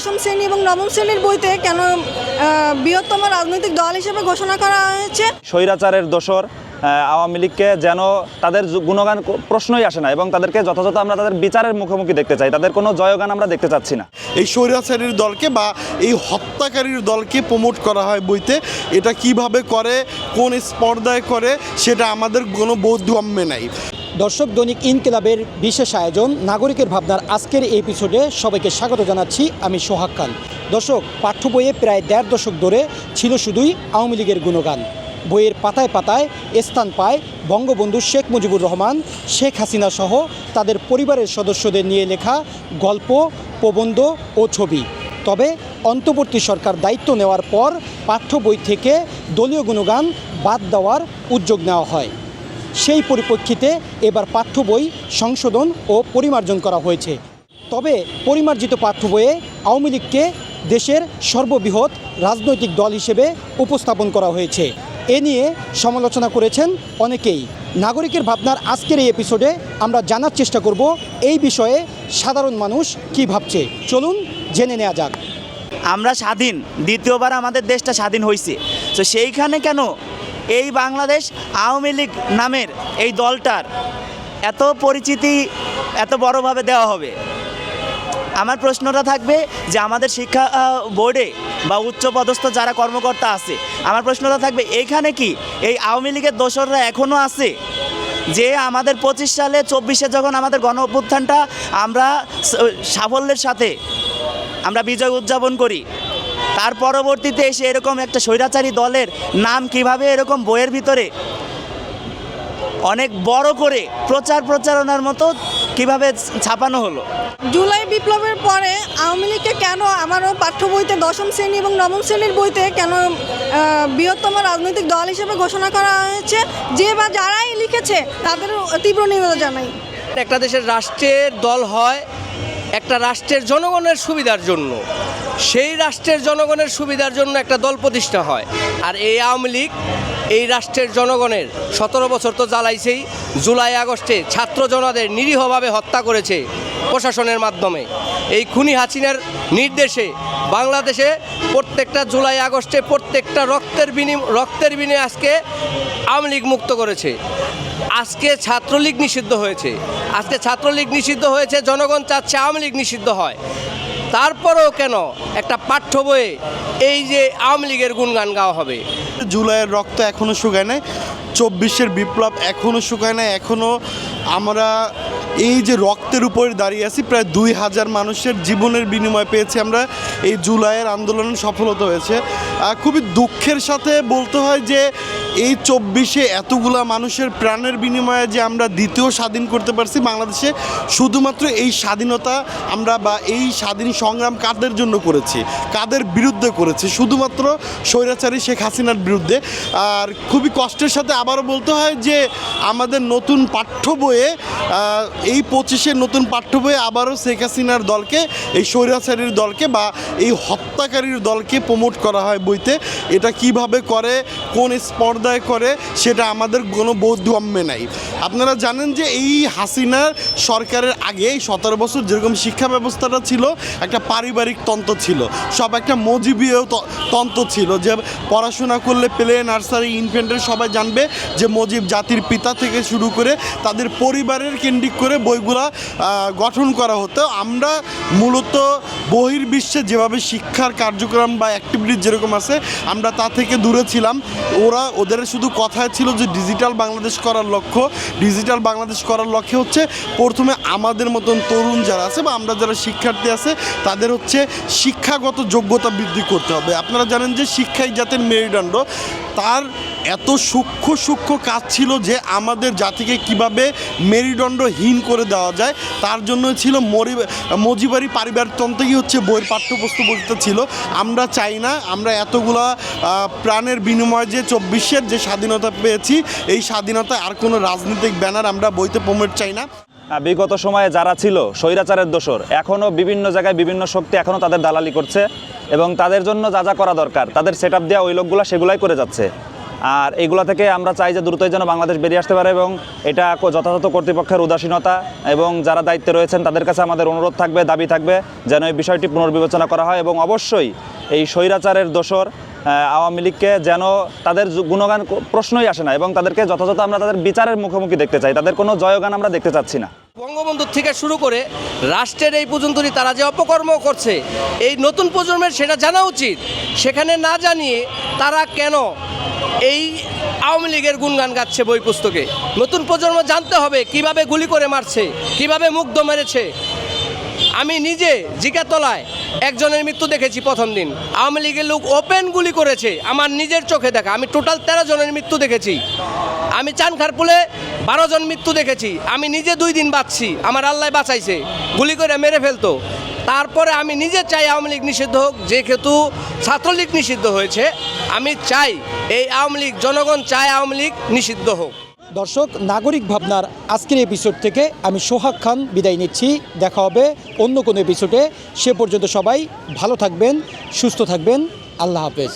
দশম শ্রেণি এবং নবম শ্রেণির বইতে কেন বৃহত্তম রাজনৈতিক দল হিসেবে ঘোষণা করা হয়েছে? স্বৈরাচারের দোসর আওয়ামী লীগকে যেন তাদের গুণগান প্রশ্নই আসে না এবং তাদেরকে যথাযথ আমরা তাদের বিচারের মুখোমুখি দেখতে চাই। তাদের কোনো জয়গান আমরা দেখতে চাচ্ছি না। এই স্বৈরাচারীর দলকে বা এই হত্যাকারীর দলকে প্রমোট করা হয় বইতে এটা কীভাবে করে কোন স্পর্ধায় করে সেটা আমাদের কোনো বোধগম্যে নাই। দর্শক দৈনিক ইনকিলাবের বিশেষ আয়োজন, নাগরিকের ভাবনার আজকের এই এপিসোডে সবাইকে স্বাগত জানাচ্ছি আমি সোহাগ খান। দর্শক, পাঠ্য বইয়ে প্রায় দেড় দশক ধরে ছিল শুধুই আওয়ামী লীগের গুণগান। বইয়ের পাতায় পাতায় স্থান পায় বঙ্গবন্ধু শেখ মুজিবুর রহমান, শেখ হাসিনা সহ তাদের পরিবারের সদস্যদের নিয়ে লেখা গল্প, প্রবন্ধ ও ছবি। তবে অন্তর্বর্তী সরকার দায়িত্ব নেওয়ার পর পাঠ্য বই থেকে দলীয় গুণগান বাদ দেওয়ার উদ্যোগ নেওয়া হয়। সেই পরিপ্রেক্ষিতে এবার পাঠ্য বই সংশোধন ও পরিমার্জন করা হয়েছে। তবে পরিমার্জিত পাঠ্য বইয়ে আওয়ামী লীগকে দেশের সর্ববৃহৎ রাজনৈতিক দল হিসেবে উপস্থাপন করা হয়েছে। এ নিয়ে সমালোচনা করেছেন অনেকেই। নাগরিকের ভাবনার আজকের এই এপিসোডে আমরা জানার চেষ্টা করব এই বিষয়ে সাধারণ মানুষ কি ভাবছে। চলুন জেনে নেওয়া যাক। আমরা স্বাধীন, দ্বিতীয়বার আমাদের দেশটা স্বাধীন হয়েছে তো সেইখানে কেন এই বাংলাদেশ আওয়ামী লীগ নামের এই দলটার এত পরিচিতি এত বড়ভাবে দেওয়া হবে। আমার প্রশ্নটা থাকবে যে আমাদের শিক্ষা বোর্ডে বা উচ্চ পদস্থ যারা কর্মকর্তা আছে, আমার প্রশ্নটা থাকবে এইখানে কি এই আওয়ামী লীগের দোসররা এখনও আছে? যে আমাদের পঁচিশ সালে চব্বিশে যখন আমাদের গণ অভ্যুত্থানটা আমরা সাফল্যের সাথে আমরা বিজয় উদযাপন করি তার পরবর্তীতে এসে এরকম একটা স্বৈরাচারী দলের নাম কীভাবে এরকম বইয়ের ভিতরে অনেক বড় করে প্রচার প্রচারণার মতো কীভাবে ছাপানো হলো? জুলাই বিপ্লবের পরে আওয়ামী লীগকে কেন আমারও পাঠ্য বইতে দশম শ্রেণি এবং নবম শ্রেণির বইতে কেন বৃহত্তম রাজনৈতিক দল হিসেবে ঘোষণা করা হয়েছে? যে বা যারাই লিখেছে তাদের তীব্র নিন্দা জানাই। একটা দেশের রাষ্ট্রের দল হয় একটা রাষ্ট্রের জনগণের সুবিধার জন্য। সেই রাষ্ট্রের জনগণের সুবিধার জন্য একটা দল প্রতিষ্ঠা হয়। আর এই আওয়ামী লীগ, এই রাষ্ট্রের জনগণের সতেরো বছর তো জ্বালাইছেই, জুলাই আগস্টে ছাত্র জনদের নিরীহভাবে হত্যা করেছে প্রশাসনের মাধ্যমে। এই খুনি হাসিনার নির্দেশে বাংলাদেশে প্রত্যেকটা জুলাই আগস্টে প্রত্যেকটা রক্তের বিনিম, রক্তের বিনিময়ে আজকে আওয়ামী লীগ মুক্ত করেছে। আজকে ছাত্রলীগ নিষিদ্ধ হয়েছে। আজকে ছাত্রলীগ নিষিদ্ধ হয়েছে, জনগণ চাচ্ছে আওয়ামী লীগ নিষিদ্ধ হয়। তারপরেও কেন একটা পাঠ্য বইয়ে এই যে আওয়ামী লীগের গুণগান গাওয়া হবে? জুলাইয়ের রক্ত এখনও শুকায় নাই, চব্বিশের বিপ্লব এখনও শুকায় নাই এখনও আমরা এই যে রক্তের উপরে দাঁড়িয়ে আছি, প্রায় দুই হাজার মানুষের জীবনের বিনিময় পেয়েছি আমরা, এই জুলাইয়ের আন্দোলন সফলতা হয়েছে। খুবই দুঃখের সাথে বলতে হয় যে এই চব্বিশে এতগুলা মানুষের প্রাণের বিনিময়ে যে আমরা দ্বিতীয় স্বাধীন করতে পারছি বাংলাদেশে, শুধুমাত্র এই স্বাধীনতা আমরা বা এই স্বাধীন সংগ্রাম কাদের জন্য করেছি? কাদের বিরুদ্ধে করেছি? শুধুমাত্র স্বৈরাচারী শেখ হাসিনার বিরুদ্ধে। আর খুবই কষ্টের সাথে আবারও বলতে হয় যে আমাদের নতুন পাঠ্য বইয়ে এই পঁচিশের নতুন পাঠ্য বইয়ে আবারও শেখ হাসিনার দলকে, এই স্বৈরাচারীর দলকে বা এই হত্যাকারীর দলকে প্রমোট করা হয় বইতে। এটা কীভাবে করে? কোন স্পর্ধায় করে সেটা আমাদের কোনো বোধগম্যে নাই। আপনারা জানেন যে এই হাসিনার সরকারের আগে এই সতেরো বছর যেরকম শিক্ষা ব্যবস্থাটা ছিল, একটা পারিবারিক তন্ত্র ছিল। সব একটা মজিবীয় তন্ত্র ছিল যে পড়াশোনা করলে প্লে নার্সারি ইনফেন্টের সবাই জানবে যে মজিব জাতির পিতা থেকে শুরু করে তাদের পরিবারের কেন্দ্রিক করে বইগুলা গঠন করা হতো। আমরা মূলত বহির্বিশ্বে যেভাবে শিক্ষার কার্যক্রম বা অ্যাক্টিভিটিস যেরকম আছে, আমরা তা থেকে দূরে ছিলাম। ওরা, ওদের শুধু কথায় ছিল যে ডিজিটাল বাংলাদেশ করার লক্ষ্য। ডিজিটাল বাংলাদেশ করার লক্ষ্যে হচ্ছে প্রথমে আমাদের মতন তরুণ যারা আছে বা আমরা যারা শিক্ষার্থী আছে, তাদের হচ্ছে শিক্ষাগত যোগ্যতা বৃদ্ধি করতে হবে। আপনারা জানেন যে শিক্ষাই জাতের মেরুদণ্ড। তার এত সূক্ষ্ম সূক্ষ্ম কাজ ছিল যে আমাদের জাতিকে কীভাবে মেরুদণ্ডহীন করে দেওয়া যায়, তার জন্য ছিল মরি, মজিবারি পারিবারতন্ত্রই হচ্ছে বইয়ের পাঠ্যপুস্তক ছিল। আমরা চাই না, আমরা এতগুলা প্রাণের বিনিময়ে যে চব্বিশের যে স্বাধীনতা পেয়েছি, এই স্বাধীনতায় আর কোনো রাজনৈতিক ব্যানার আমরা বইতে প্রমোট চাই না। বিগত সময়ে যারা ছিল, স্বৈরাচারের দোসর এখনও বিভিন্ন জায়গায় বিভিন্ন শক্তি এখনও তাদের দালালি করছে। এবং তাদের জন্য যা যা করা দরকার, তাদের সেট আপ দেওয়া ওই লোকগুলো সেগুলাই করে যাচ্ছে। আর এগুলা থেকে আমরা চাই যে দ্রুতই যেন বাংলাদেশ বেরিয়ে আসতে পারে এবং এটা যথাযথ কর্তৃপক্ষের উদাসীনতা এবং যারা দায়িত্বে রয়েছেন তাদের কাছে আমাদের অনুরোধ থাকবে, দাবি থাকবে যেন এই বিষয়টি পুনর্বিবেচনা করা হয় এবং অবশ্যই এই স্বৈরাচারের দোষর আওয়ামী লীগকে যেন তাদের গুণগান প্রশ্নই আসে না এবং তাদেরকে যথাযথ আমরা তাদের বিচারের মুখোমুখি দেখতে চাই। তাদের কোনো জয়গান আমরা দেখতে চাচ্ছি না। বঙ্গবন্ধুর থেকে শুরু করে রাষ্ট্রের এই পর্যন্তই তারা যে অপকর্ম করছে, এই নতুন প্রজন্মের সেটা জানা উচিত। সেখানে না জানিয়ে তারা কেন এই আওয়ামী লীগের গুণগান গাচ্ছে বই পুস্তকে? নতুন প্রজন্ম জানতে হবে কীভাবে গুলি করে মারছে, কীভাবে মুগ্ধ মেরেছে। আমি নিজে জিকাতলায় একজনের মৃত্যু দেখেছি প্রথম দিন। আওয়ামী লীগের লোক ওপেন গুলি করেছে, আমার নিজের চোখে দেখা। আমি টোটাল তেরো জনের মৃত্যু দেখেছি। আমি চানখারপুলে বারো জন মৃত্যু দেখেছি। আমি নিজে দুই দিন বাঁচছি। আমার আল্লাহ বাঁচাইছে। গুলি করে মেরে ফেলতো। তারপরে আমি নিজে চাই আওয়ামী লীগ নিষিদ্ধ হোক যেহেতু ছাত্রলীগ নিষিদ্ধ হয়েছে, আমি চাই এই আওয়ামী লীগ, জনগণ চায় আওয়ামী লীগ নিষিদ্ধ হোক। দর্শক, নাগরিক ভাবনার আজকের এপিসোড থেকে আমি সোহাগ খান বিদায় নিচ্ছি। দেখা হবে অন্য কোনো এপিসোডে সে পর্যন্ত সবাই ভালো থাকবেন, সুস্থ থাকবেন। আল্লাহ হাফেজ।